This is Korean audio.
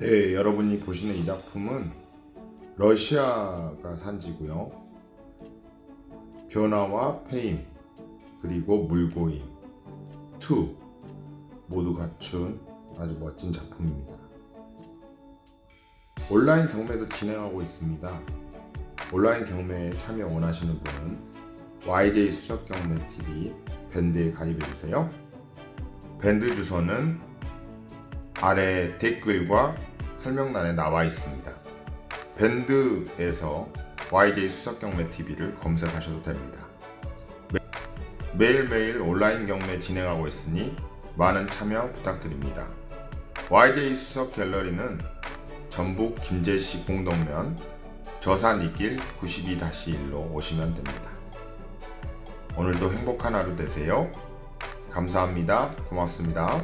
지금 보시는 이 작품은 러시아가 산지고요. 변화와 페임 그리고 물고임 2 모두 갖춘 아주 멋진 작품입니다. 온라인 경매도 진행하고 있습니다. 온라인 경매에 참여 원하시는 분은 YJ 수석 경매 TV 밴드에 가입해 주세요. 밴드 주소는 아래 댓글과 설명란에 나와 있습니다. 밴드에서 YJ 수석 경매 TV를 검색하셔도 됩니다. 매- 매일매일 온라인 경매 진행하고 있으니 많은 참여 부탁드립니다. YJ 수석 갤러리는 전북 김제시 공동면 저산 이길 92-1로 오시면 됩니다. 오늘도 행복한 하루 되세요. 감사합니다. 고맙습니다.